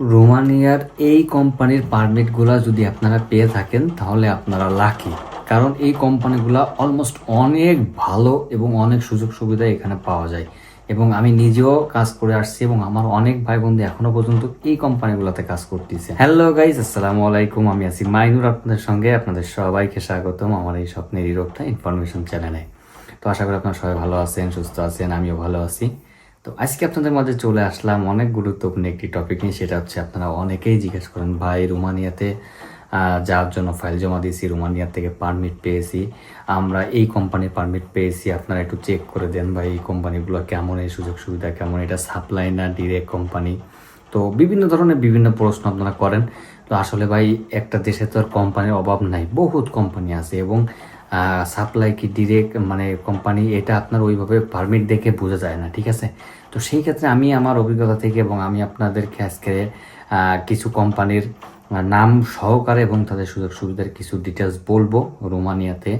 রোমানিয়ার এই কোম্পানির পারমিটগুলো যদি আপনারা পেয়ে থাকেন, তাহলে আপনারা লাকি কারণ এই কোম্পানিগুলো অলমোস্ট অনেক ভালো এবং অনেক সুযোগ সুবিধা এখানে পাওয়া যায়। এবং আমি নিজেও কাজ করে আসছি এবং আমার অনেক ভাই বন্ধু এখনও পর্যন্ত এই কোম্পানিগুলোতে কাজ করতেছে। হ্যালো গাইজ আসসালামু আলাইকুম। আমি আছি মাইনুর আপনাদের সঙ্গে। আপনাদের সবাইকে স্বাগতম আমার এই স্বপ্নের ইউরোপটা ইনফরমেশন চ্যানেলে তো আশা করি আপনারা সবাই ভালো আছেন, সুস্থ আছেন, আমিও ভালো আছি। তো আজকে আপনাদের মাঝে চলে আসলাম অনেক গুরুত্বপূর্ণ একটি টপিক নিয়ে, সেটা হচ্ছে আপনারা অনেকেই জিজ্ঞেস করেন, ভাই, রোমানিয়াতে যাওয়ার জন্য ফাইল জমা দিয়েছি রোমানিয়া থেকে পারমিট পেয়েছি, আমরা এই কোম্পানির পারমিট পেয়েছি, আপনারা একটু চেক করে দেন ভাই, এই কোম্পানিগুলো কেমন, এই সুযোগ সুবিধা কেমন, এটা সাপ্লাই না ডিরেক্ট কোম্পানি তো বিভিন্ন ধরনের বিভিন্ন প্রশ্ন আপনারা করেন। তো আসলে ভাই, একটা দেশে তো আর কোম্পানির অভাব নাই, বহুত কোম্পানি আছে এবং সাপ্লাই কি ডিরেক্ট মানে কোম্পানি এটা আপনার ওইভাবে পারমিট দেখে বোঝা যায় না, ঠিক আছে? তো সেই ক্ষেত্রে আমি আমার অভিজ্ঞতা থেকে এবং আমি আপনাদেরকে আজকে কিছু কোম্পানির নাম সহকারে এবং তাদের সুযোগ সুবিধার কিছু ডিটেলস বলব রোমানিয়াতে।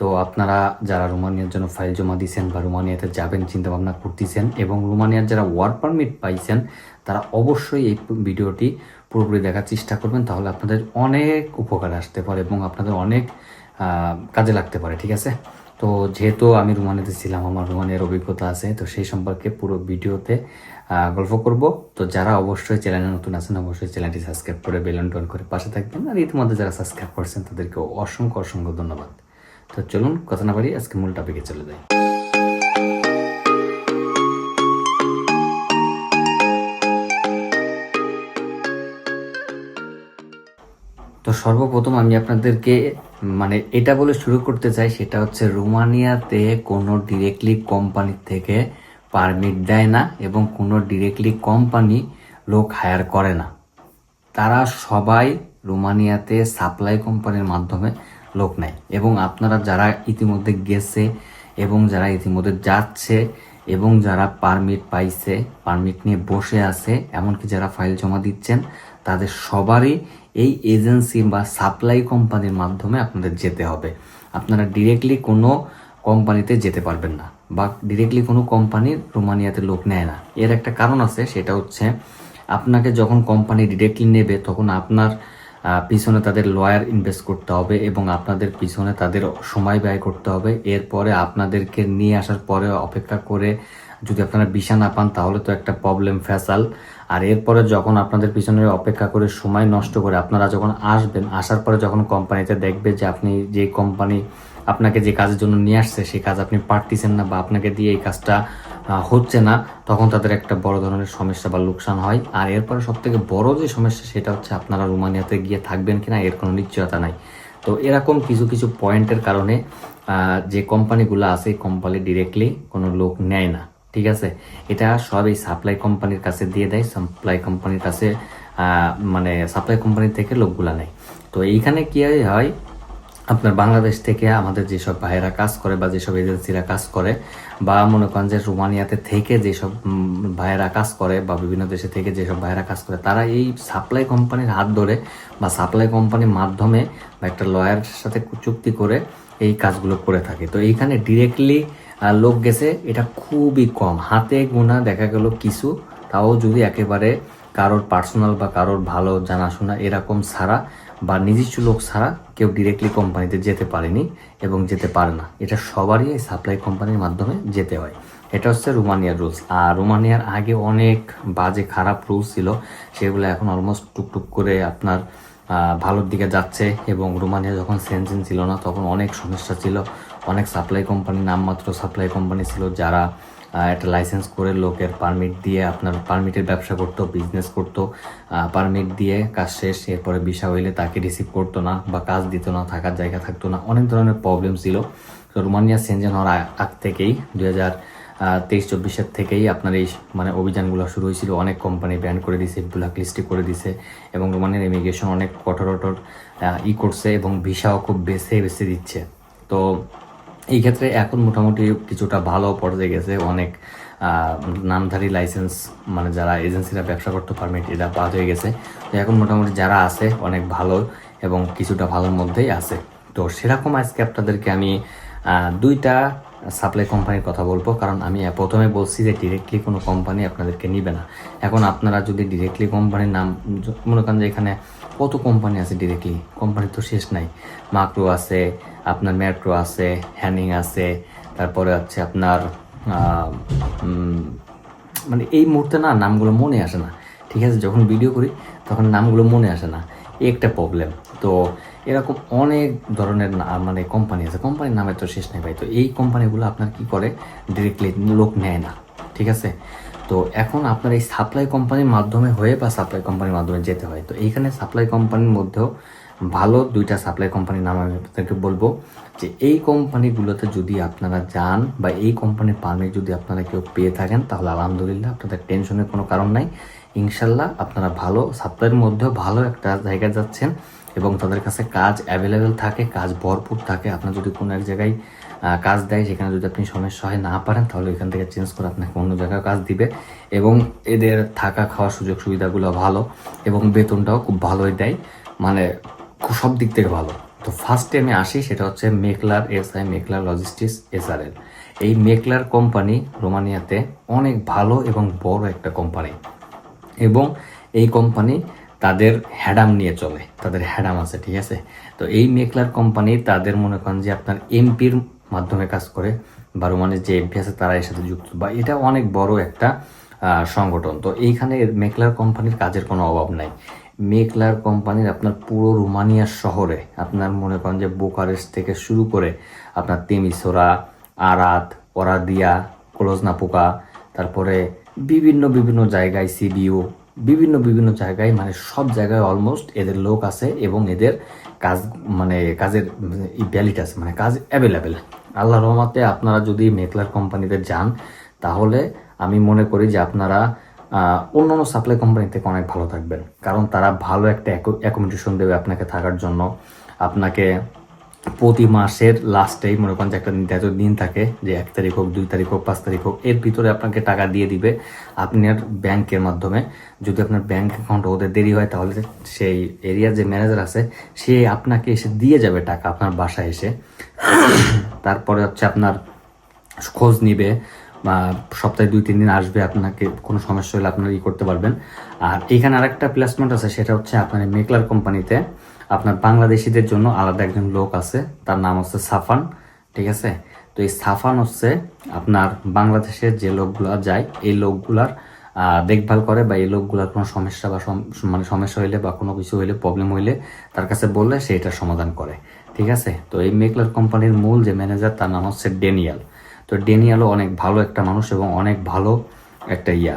তো আপনারা যারা রোমানিয়ার জন্য ফাইল জমা দিয়েছেন বা রোমানিয়াতে যাবেন, চিন্তাভাবনা করতেছেন এবং রোমানিয়ার যারা ওয়ার্ক পারমিট পাইছেন, তারা অবশ্যই এই ভিডিওটি পুরোপুরি দেখার চেষ্টা করবেন, তাহলে আপনাদের অনেক উপকার আসতে পারে এবং আপনাদের অনেক কাজে লাগতে পারে, ঠিক আছে? তো যেহেতু আমি রোমানিয়াতে ছিলাম আমার রোমানিয়ার অভিজ্ঞতা আছে, তো সেই সম্পর্কে পুরো ভিডিওতে গল্প করব। তো যারা অবশ্যই চ্যানেলে নতুন আছেন, অবশ্যই চ্যানেলটি সাবস্ক্রাইব করে বেল অন করে পাশে থাকবেন। আর ইতিমধ্যে যারা সাবস্ক্রাইব করছেন, তাদেরকে অসংখ্য অসংখ্য ধন্যবাদ। তো চলুন, কথা না বাড়ি আজকে মূল টপিকে চলে যাই। তো সর্বপ্রথম আমি আপনাদেরকে মানে এটা বলে শুরু করতে চাই, সেটা হচ্ছে রোমানিয়াতে কোনো ডিরেক্টলি কোম্পানি থেকে পারমিট দেয় না এবং কোনো ডিরেক্টলি কোম্পানি লোক হায়ার করে না। তারা সবাই রোমানিয়াতে সাপ্লাই কোম্পানির মাধ্যমে লোক নেয় এবং আপনারা যারা ইতিমধ্যে গেছে এবং যারা ইতিমধ্যে যাচ্ছে এবং যারা পারমিট পাইছে পারমিট নিয়ে বসে আছে, এমনকি যারা ফাইল জমা দিচ্ছেন তাদের সবারই এই এজেন্সি বা সাপ্লাই কোম্পানির মাধ্যমে আপনাদের যেতে হবে। আপনারা ডিরেক্টলি কোনো কোম্পানিতে যেতে পারবেন না বা ডিরেক্টলি কোনো কোম্পানির রোমানিয়াতে লোক নেয় না। এর একটা কারণ আছে, সেটা হচ্ছে আপনাকে যখন কোম্পানি ডিরেক্টলি নেবে, তখন আপনার পিছনে তাদের লয়ার ইনভেস্ট করতে হবে এবং আপনাদের পিছনে তাদের সময় ব্যয় করতে হবে। এরপরে আপনাদেরকে নিয়ে আসার পরে অপেক্ষা করে যদি আপনারা ভিসা না পান, তাহলে তো একটা প্রবলেম ফেসাল আর এরপরে যখন আপনাদের পিছনে অপেক্ষা করে সময় নষ্ট করে আপনারা যখন আসবেন, আসার পরে যখন কোম্পানিতে দেখবে যে আপনি যে কোম্পানি আপনাকে যে কাজের জন্য নিয়ে আসছে, সেই কাজ আপনি পারতেছেন না বা আপনাকে দিয়ে এই কাজটা হচ্ছে না, তখন তাদের একটা বড় ধরনের সমস্যা বা লোকসান হয়। আর এরপরে সব থেকে বড় যে সমস্যা, সেটা হচ্ছে আপনারা রোমানিয়াতে গিয়ে থাকবেন কিনা, এর কোনো নিশ্চয়তা নাই। তো এরকম কিছু কিছু পয়েন্টের কারণে যে কোম্পানিগুলো আছে কোম্পানি ডিরেক্টলি কোনো লোক নেয় না। ঠিক আছে? এটা সব এই সাপ্লাই কোম্পানির কাছে দিয়ে দেয় সাপ্লাই কোম্পানির কাছে মানে সাপ্লাই কোম্পানি থেকে লোকগুলা নেয়। তো এইখানে কি হয় আপনার বাংলাদেশ থেকে আমাদের যেসব ভাইয়েরা কাজ করে বা যেসব এজেন্সিরা কাজ করে বা মনে করেন যে রোমানিয়াতে থেকে যেসব ভাইয়েরা কাজ করে বা বিভিন্ন দেশে থেকে যেসব ভাইয়েরা কাজ করে, তারা এই সাপ্লাই কোম্পানির হাত ধরে বা সাপ্লাই কোম্পানির মাধ্যমে বা একটা লয়ারের সাথে চুক্তি করে এই কাজগুলো করে থাকে। তো এইখানে ডিরেক্টলি লোক গেছে, এটা খুবই কম। হাতে গোনা দেখা গেল কিছু, তাও যদি একেবারে কারোর পার্সোনাল বা কারোর ভালো জানাশোনা এরকম ছাড়া বা নিজস্ব লোক ছাড়া কেউ ডিরেক্টলি কোম্পানিতে যেতে পারেনি এবং যেতে পারে না। এটা সবারই এই সাপ্লাই কোম্পানির মাধ্যমে যেতে হয়। এটা হচ্ছে রোমানিয়ার রুলস আর রোমানিয়ার আগে অনেক বাজে খারাপ রুলস ছিল, সেগুলো এখন অলমোস্ট টুকটুক করে আপনার ভালোর দিকে যাচ্ছে এবং রোমানিয়া যখন সেনজেন ছিল না, তখন অনেক সমস্যা ছিল। অনেক সাপ্লাই কোম্পানি নামমাত্র সাপ্লাই কোম্পানি ছিল যারা একটা লাইসেন্স করে লোকের পারমিট দিয়ে আপনার পারমিটের ব্যবসা করতো বিজনেস করতো। পারমিট দিয়ে কাজ শেষ, এরপরে ভিসা হইলে তাকে রিসিভ করতো না বা কাজ দিত না, থাকার জায়গা থাকতো না। অনেক ধরনের প্রবলেম ছিল। তো রোমানিয়া সেনজেন হওয়ার আগ- থেকেই দুই হাজার তেইশ, চব্বিশের থেকেই আপনার এই মানে অভিযানগুলো শুরু হয়েছিল। অনেক কোম্পানি ব্যান করে দিছে, ব্ল্যাক লিস্টে করে দিছে এবং রোমানিয়ার ইমিগ্রেশন অনেক কঠোর কঠোর ই করছে এবং ভিসাও খুব বেছে বেছে দিচ্ছে। তো এই ক্ষেত্রে এখন মোটামুটি কিছুটা ভালো পর্যায়ে গেছে। অনেক নামধারী লাইসেন্স মানে যারা এজেন্সিরা ব্যবসা করতে পারমিট এটা বাদ হয়ে গেছে। তো এখন মোটামুটি যারা আছে, অনেক ভালো এবং কিছুটা ভালোর মধ্যেই আছে। তো সেরকম আজকে আপনাদেরকে আমি দুইটা সাপ্লাই কোম্পানির কথা বলব, কারণ আমি প্রথমে বলছি যে ডিরেক্টলি কোনো কোম্পানি আপনাদেরকে নিবে না। এখন আপনারা যদি ডিরেক্টলি কোম্পানির নাম, মনে করেন যে এখানে কত কোম্পানি আছে ডিরেক্টলি কোম্পানি তো শেষ নাই। মাক্রো আছে, আপনার মেট্রো আছে হ্যানিং আছে, তারপরে হচ্ছে আপনার মানে এই মুহূর্তে না নামগুলো মনে আসে না। ঠিক আছে, যখন ভিডিও করি, তখন নামগুলো মনে আসে না। একটা প্রবলেম তো এরকম অনেক ধরনের মানে কোম্পানি আছে। কোম্পানির নামে তো শেষ নেই ভাই। তো এই কোম্পানিগুলো আপনার কি করে? ডিরেক্টলি লোক নেয় না। ঠিক আছে? তো এখন আপনার এই সাপ্লাই কোম্পানির মাধ্যমে হয়ে বা সাপ্লাই কোম্পানির মাধ্যমে যেতে হয়। তো এইখানে সাপ্লাই কোম্পানির মধ্যেও ভালো দুইটা সাপ্লাই কোম্পানির নাম আমি আপনাদেরকে বলব যে, এই কোম্পানিগুলোতে যদি আপনারা যান বা এই কোম্পানির পারমিট যদি আপনারা কেউ পেয়ে থাকেন, তাহলে আলহামদুলিল্লাহ আপনাদের টেনশনের কোনো কারণ নাই। ইনশাল্লাহ আপনারা ভালো, সাপ্লাইয়ের মধ্যেও ভালো একটা জায়গায় যাচ্ছেন এবং তাদের কাছে কাজ অ্যাভেলেবেল থাকে, কাজ ভরপুর থাকে। আপনার যদি কোনো এক জায়গায় কাজ দেয়, সেখানে যদি আপনি সমস্যা হয় না পারেন, তাহলে এখান থেকে চেঞ্জ করে আপনাকে অন্য জায়গায় কাজ দিবে এবং এদের থাকা খাওয়ার সুযোগ সুবিধাগুলো ভালো এবং বেতনটাও খুব ভালোই দেয়। মানে সব দিক থেকে ভালো। তো ফার্স্টে আমি আসি, সেটা হচ্ছে Mekler SI, Mekler logistics SRL. এই মেকলার কোম্পানি রোমানিয়াতে অনেক ভালো এবং বড় একটা কোম্পানি এবং এই কোম্পানি তাদের হ্যাডাম নিয়ে চলে। তাদের হ্যাডাম আছে, ঠিক আছে? তো এই মেকলার কোম্পানি তাদের মনে করেন যে আপনার এমপির মাধ্যমে কাজ করে বা রোমানের যে এমপি আছে তারা এর সাথে যুক্ত। বা এটা অনেক বড় একটা সংগঠন। তো এইখানে মেকলার কোম্পানির কাজের কোনো অভাব নাই। মেকলার কোম্পানির আপনার পুরো রোমানিয়া শহরে, আপনার মনে করেন যে বোকারেস্ট থেকে শুরু করে আপনার তেমিসোরা, আরাত, ওরাদিয়া, ক্লোজনাপোকা, তারপরে বিভিন্ন বিভিন্ন জায়গায় সিবিও বিভিন্ন বিভিন্ন জায়গায় মানে সব জায়গায় অলমোস্ট এদের লোক আছে এবং এদের কাজ মানে কাজের ভ্যালিড আছে মানে কাজ অ্যাভেলেবেল আল্লাহ রহমাতে আপনারা যদি মেকলার কোম্পানিতে যান তাহলে আমি মনে করি যে আপনারা আহ, অন্যান্য সাপ্লাই কোম্পানি থেকে অনেক ভালো থাকবেন। কারণ তারা ভালো একটা অ্যাকোমোডেশন দেবে আপনাকে থাকার জন্য। আপনাকে প্রতি মাসের লাস্টেই মনে করেন যে একটা নির্ধারিত দিন থাকে, যে এক তারিখ হোক, দুই তারিখ হোক, পাঁচ তারিখ হোক, এর ভিতরে আপনাকে টাকা দিয়ে দিবে আপনার ব্যাংকের মাধ্যমে। যদি আপনার ব্যাংক অ্যাকাউন্ট ওদের দেরি হয়, তাহলে সেই এরিয়ার যে ম্যানেজার আছে, সে আপনাকে এসে দিয়ে যাবে টাকা আপনার বাসায় এসে। তারপরে হচ্ছে আপনার খোঁজ নিবে, বা সপ্তাহে দুই, তিন দিন আসবে, আপনাকে কোনো সমস্যা হলে আপনারা ই করতে পারবেন। আর এখানে আরেকটা প্লেসমেন্ট আছে, সেটা হচ্ছে আপনার মেকলার কোম্পানিতে আপনার বাংলাদেশিদের জন্য আলাদা একজন লোক আছে, তার নাম হচ্ছে সাফান, ঠিক আছে? তো এই সাফান হচ্ছে আপনার বাংলাদেশের যে লোকগুলা যায়, এই লোকগুলার দেখভাল করে বা এই লোকগুলার কোনো সমস্যা বা মানে সমস্যা হইলে বা কোনো কিছু হইলে প্রবলেম হইলে তার কাছে বললে সে এটা সমাধান করে, ঠিক আছে? তো এই মেকলার কোম্পানির মূল যে ম্যানেজার, তার নাম হচ্ছে ডেনিয়াল। তো ডেনিয়ালও অনেক ভালো একটা মানুষ এবং অনেক ভালো একটা ইয়া।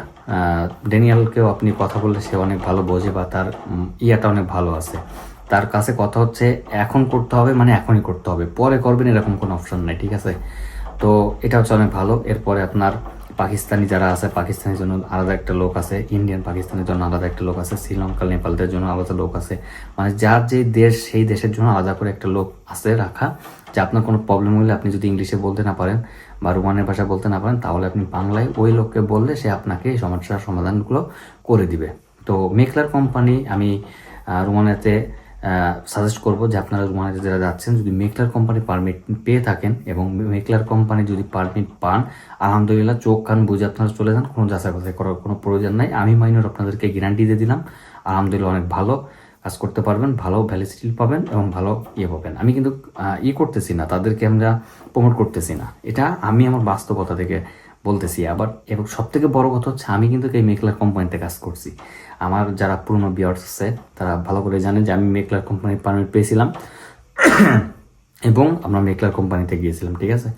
ডেনিয়ালকেও আপনি কথা বললে সে অনেক ভালো বোঝে বা তার ইয়াটা অনেক ভালো আছে। তার কাছে কথা হচ্ছে এখন করতে হবে মানে এখনই করতে হবে। পরে করবেন এরকম কোনো অপশন নাই ঠিক আছে? তো এটা হচ্ছে অনেক ভালো। এরপরে আপনার পাকিস্তানি যারা আছে পাকিস্তানের জন্য আলাদা একটা লোক আছে ইন্ডিয়ান পাকিস্তানের জন্য আলাদা একটা লোক আছে শ্রীলঙ্কা নেপালদের জন্য আলাদা লোক আছে। মানে যার যে দেশ সেই দেশের জন্য আলাদা করে একটা লোক আছে রাখা যে আপনার কোনো প্রবলেম হলে আপনি যদি ইংলিশে বলতে না পারেন বা রোমানের ভাষা বলতে না পারেন তাহলে আপনি বাংলায় ওই লোককে বললে সে আপনাকে এই সমস্যার সমাধানগুলো করে দিবে। তো মেকলার কোম্পানি আমি আহ, রোমানিয়াতে সাজেস্ট করব যে আপনারা রোমানিয়াতে যারা যাচ্ছেন, যদি মেকলার কোম্পানি পারমিট পেয়ে থাকেন এবং মেকলার কোম্পানি যদি পারমিট পান, আলহামদুলিল্লাহ চোখ, কান বুঝে আপনারা চলে যান, কোনো যাচাই বাছাই করার কোনো প্রয়োজন নাই। আমি মাইনর আপনাদেরকে গ্যারান্টি দিয়ে দিলাম। আলহামদুলিল্লাহ অনেক ভালো কাজ করতে পারবেন, ভালো ভ্যালিসিটি পাবেন এবং ভালো ইয়ে পাবেন। আমি কিন্তু ই করতেছি না, তাদেরকে আমরা প্রমোট করতেছি না। এটা আমি আমার বাস্তবতা থেকে বলতেছি, আবার এবং সব থেকে বড় কথা হচ্ছে আমি কিন্তু এই মেকলার কোম্পানিতে কাজ করছি। আমার যারা পুরনো বিয়ার্স আছে, তারা ভালো করে জানে যে আমি মেকলার কোম্পানির পারমিট পেয়েছিলাম। এবং আমরা মেকলার কোম্পানিতে গিয়েছিলাম, ঠিক আছে?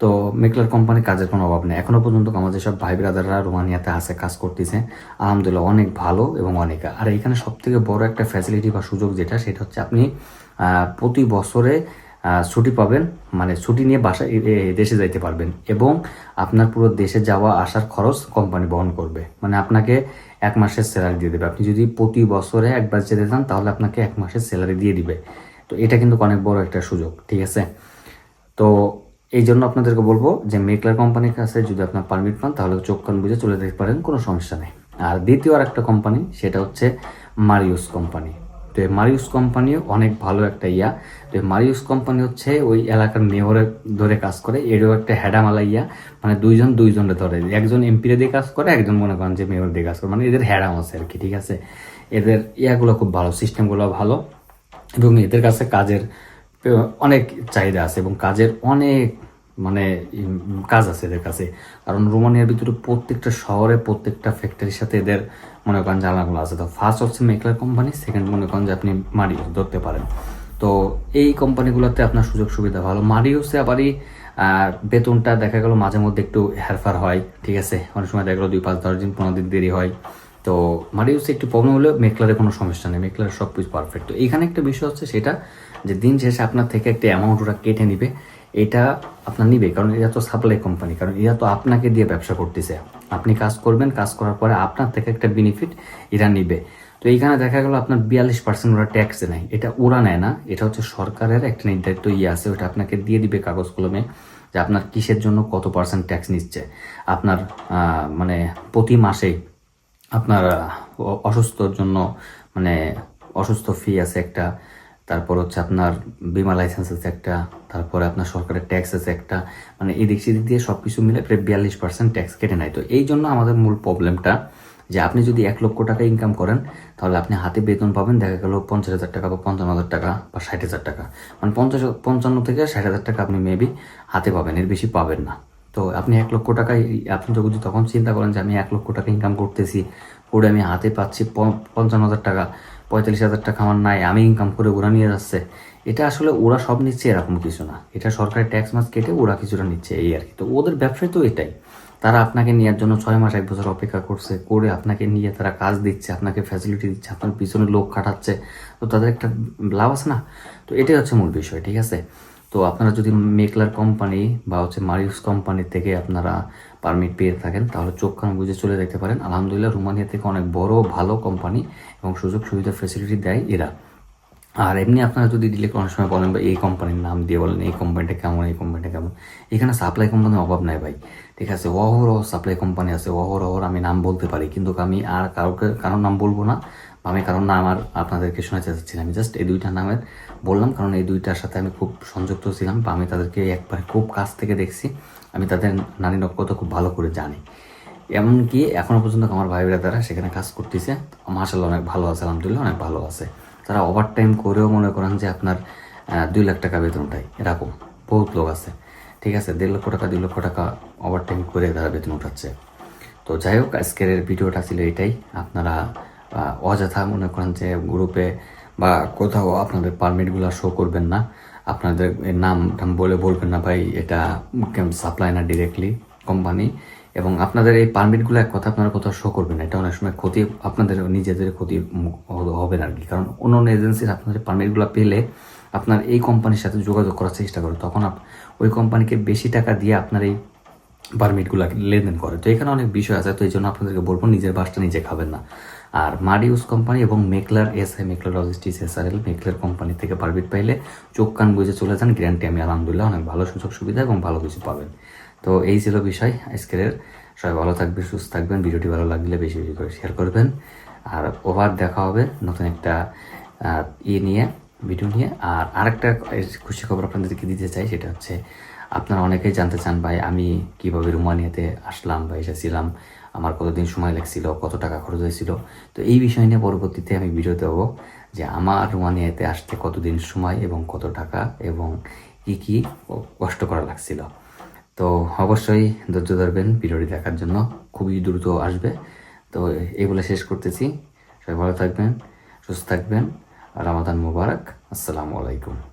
তো মেকলার কোম্পানির কাজের কোনো অভাব নেই। এখনও পর্যন্ত আমাদের সব ভাই ব্রাদাররা রোমানিয়াতে আছে কাজ করতেছে। আলহামদুলিল্লাহ, অনেক ভালো এবং অনেক। আর এখানে সব থেকে বড় একটা ফ্যাসিলিটি বা সুযোগ যেটা, সেটা হচ্ছে আপনি প্রতি বছরে ছুটি পাবেন মানে ছুটি নিয়ে বাসা দেশে যাইতে পারবেন। এবং আপনার পুরো দেশে যাওয়া, আসার খরচ কোম্পানি বহন করবে। মানে আপনাকে এক মাসের স্যালারি দিয়ে দেবে। আপনি যদি প্রতি বছরে একবার যেতে চান, তাহলে আপনাকে এক মাসের স্যালারি দিয়ে দিবে। তো এটা কিন্তু অনেক বড় একটা সুযোগ, ঠিক আছে? তো এই জন্য আপনাদেরকে বলব যে মেকলার কোম্পানির কাছে যদি আপনার পারমিট পান, তাহলে চোখ কান বুঝে চলে যেতে পারেন, কোনো সমস্যা নেই। আর দ্বিতীয় আর একটা কোম্পানি সেটা হচ্ছে মারিউস কোম্পানি তো মারিউস কোম্পানিও অনেক ভালো একটা ইয়া। তো মারিউস কোম্পানি হচ্ছে ওই এলাকার মেয়রের ধরে কাজ করে, এরও একটা হেডামালা ইয়া। মানে দুইজন দুইজনে ধরে। একজন এমপিরে দিয়ে কাজ করে, একজন মনে করেন যে মেয়র দিয়ে কাজ করে। মানে এদের হ্যাডাম আছে আর কি, ঠিক আছে? এদের ইয়াগুলো খুব ভালো, সিস্টেমগুলো ভালো। এবং এদের কাছে কাজের, অনেক চাহিদা আছে এবং কাজের অনেক মানে কাজ আছে এদের কাছে। কারণ রোমানিয়ার ভিতরে প্রত্যেকটা শহরে প্রত্যেকটা ফ্যাক্টরির সাথে এদের মনে করেন জানাগুলো আছে। তো ফার্স্ট হচ্ছে মেকলার কোম্পানি সেকেন্ড মনে করেন যে আপনি মারিউস ধরতে পারেন। তো এই কোম্পানিগুলোতে আপনার সুযোগ সুবিধা ভালো। মারিউসে আবারই আহ, বেতনটা দেখা গেল মাঝে মধ্যে একটু হেরফার হয় ঠিক আছে? অনেক সময় দেখা গেলো দুই পাঁচ দশ দিন পনেরো দিন দেরি হয়। তো মারিউসে একটু প্রবলেম হলেও মেকলারে কোনো সমস্যা নেই, মেকলারের সব কিছু পারফেক্ট তো এখানে একটা বিষয় হচ্ছে সেটা যে দিন শেষে আপনার থেকে একটা অ্যামাউন্ট ওরা কেটে নিবে, এটা আপনার নিবে, কারণ এরা তো সাপ্লাই কোম্পানি কারণ এরা তো আপনাকে দিয়ে ব্যবসা করতেছে। আপনি কাজ করবেন, কাজ করার পরে আপনার থেকে একটা বেনিফিট এরা নিবে। তো এইখানে দেখা গেল আপনার বিয়াল্লিশ পার্সেন্ট ওরা ট্যাক্সে নেয় এটা ওরা নেয় না, এটা হচ্ছে সরকারের একটা নির্ধারিত ইয়ে আছে, ওটা আপনাকে দিয়ে দিবে কাগজ কলমে যে আপনার কিসের জন্য কত পার্সেন্ট ট্যাক্স নিচ্ছে। আপনার মানে প্রতি মাসেই আপনার অসুস্থর জন্য মানে অসুস্থ ফি আছে একটা, তারপর হচ্ছে আপনার বিমা লাইসেন্স আছে একটা, তারপরে আপনার সরকারের ট্যাক্স আছে একটা মানে এদিক সেদিক দিয়ে সব কিছু মিলে প্রায় বিয়াল্লিশ পার্সেন্ট ট্যাক্স কেটে নেয়। তো এই জন্য আমাদের মূল প্রবলেমটা যে আপনি যদি এক লক্ষ টাকা ইনকাম করেন, তাহলে আপনি হাতে বেতন পাবেন, দেখা গেল পঞ্চাশ হাজার টাকা বা পঞ্চান্ন হাজার টাকা বা ষাট হাজার টাকা। মানে পঞ্চাশ, পঞ্চান্ন থেকে ষাট হাজার টাকা আপনি মেবি হাতে পাবেন, এর বেশি পাবেন না। তো আপনি এক লক্ষ টাকায় আপনি যদি তখন চিন্তা করেন যে আমি এক লক্ষ টাকা ইনকাম করতেছি করে আমি হাতে পাচ্ছি পঞ্চান্ন হাজার টাকা, পঁয়তাল্লিশ হাজার টাকা আমার নাই, আমি ইনকাম করে ওরা নিয়ে যাচ্ছে। এটা আসলে ওরা সব নিচ্ছে এরকম কিছু না। এটা সরকারের ট্যাক্স মাস কেটে ওরা কিছুটা নিচ্ছে, এই আর কি। তো ওদের ব্যবসায় তো এটাই। তারা আপনাকে নেওয়ার জন্য ছয় মাস, এক বছর অপেক্ষা করছে, করে আপনাকে নিয়ে তারা কাজ দিচ্ছে, আপনাকে ফ্যাসিলিটি দিচ্ছে, আপনার পিছনে লোক খাটাচ্ছে। তো তাদের একটা লাভ আছে না? তো এটাই হচ্ছে মূল বিষয়, ঠিক আছে? তো আপনারা যদি মেকলার কোম্পানি বা হচ্ছে মারিউস কোম্পানি থেকে আপনারা পারমিট পেয়ে থাকেন, তাহলে চোখ কান বুঝে চলে যেতে পারেন। আলহামদুলিল্লাহ, রোমানিয়া থেকে অনেক বড়, ভালো কোম্পানি এবং সুযোগ সুবিধা ফেসিলিটি দেয় এরা। আর এমনি আপনারা যদি ডিলেক্ট অনেক সময় বলেন বা এই কোম্পানির নাম দিয়ে বলেন, এই কোম্পানিটা কেমন, এই কোম্পানিটা কেমন? এখানে সাপ্লাই কোম্পানির অভাব নাই, ভাই। ঠিক আছে অহরহ সাপ্লাই কোম্পানি আছে অহরহ আমি নাম বলতে পারি, কিন্তু আমি আর কাউকে, কারোর নাম বলব না। আমি কারণ না, আমার আপনাদেরকে শোনাতে চাচ্ছি আমি জাস্ট এই দুইটা নামের বললাম, কারণ এই দুইটার সাথে আমি খুব সংযুক্ত ছিলাম বা আমি তাদেরকে একবার খুব কাছ থেকে দেখছি। আমি তাদের নারী নক্ষত্র খুব ভালো করে জানি। এমনকি এখনও পর্যন্ত আমার ভাই তারা সেখানে কাজ করতেছে। মাসাল্লাহ অনেক ভালো আছে, আলহামদুলিল্লাহ, অনেক ভালো আছে। তারা ওভার টাইম করেও মনে করেন যে আপনার দুই লাখ টাকা বেতন পায় এরকম, বহুত লোক আছে। ঠিক আছে, দেড় লক্ষ টাকা, দুই লক্ষ টাকা ওভার টাইম করে তারা বেতন উঠাচ্ছে। তো যাই হোক, আজকের ভিডিওটা ছিল এটাই। আপনারা অযথা মনে করেন যে গ্রুপে বা কোথাও আপনাদের পারমিটগুলো শো করবেন না। আপনাদের নাম টাম বলে বলবেন না ভাই, এটা সাপ্লাই না ডিরেক্টলি কোম্পানি এবং আপনাদের এই পারমিটগুলো এক কথা আপনারা কোথাও শো করবেন না। এটা অনেক সময় ক্ষতি, আপনাদের নিজেদের ক্ষতি হবে না আর কি। কারণ অন্য অন্য এজেন্সির আপনাদের পারমিটগুলো পেলে আপনার এই কোম্পানির সাথে যোগাযোগ করার চেষ্টা করে। তখন ওই কোম্পানিকে বেশি টাকা দিয়ে আপনার এই পারমিটগুলো লেনদেন করে। তো এখানে অনেক বিষয় আছে। তো এই জন্য আপনাদেরকে বলব, নিজের বাসটা নিজে খাবেন না। আর মাডিউস কোম্পানি এবং Meckler S I Meckler logistics S R L Meckler company থেকে পারমিট পাইলে চোখ কান বুঝে চলে যান। গ্যারান্টি, আমি আলহামদুলিল্লাহ অনেক ভালো সুযোগ সুবিধা এবং ভালো কিছু পাবেন। তো এই ছিল বিষয় আজকের। সবাই ভালো থাকবেন, সুস্থ থাকবেন। ভিডিওটি ভালো লাগলে বেশি বেশি করে শেয়ার করবেন। আর ওভার দেখা হবে নতুন একটা ইয়ে নিয়ে ভিডিও নিয়ে। আর আরেকটা খুশি খবর আপনাদেরকে দিতে চাই, সেটা হচ্ছে আপনারা অনেকেই জানতে চান, ভাই, আমি কীভাবে রোমানিয়াতে আসলাম বা এসেছিলাম? আমার কতদিন সময় লাগছিল, কত টাকা খরচ হয়েছিল। তো এই বিষয় নিয়ে পরবর্তীতে আমি ভিডিও দেবো যে আমার রোমানিয়াতে আসতে কতদিন সময় এবং কত টাকা এবং কি কি কষ্ট করা লাগছিল। তো অবশ্যই ধৈর্য ধরবেন ভিডিওটি দেখার জন্য, খুবই দ্রুত আসবে। তো এগুলো শেষ করতেছি। সবাই ভালো থাকবেন, সুস্থ থাকবেন। রামাদান মুবারক, আসসালামু আলাইকুম।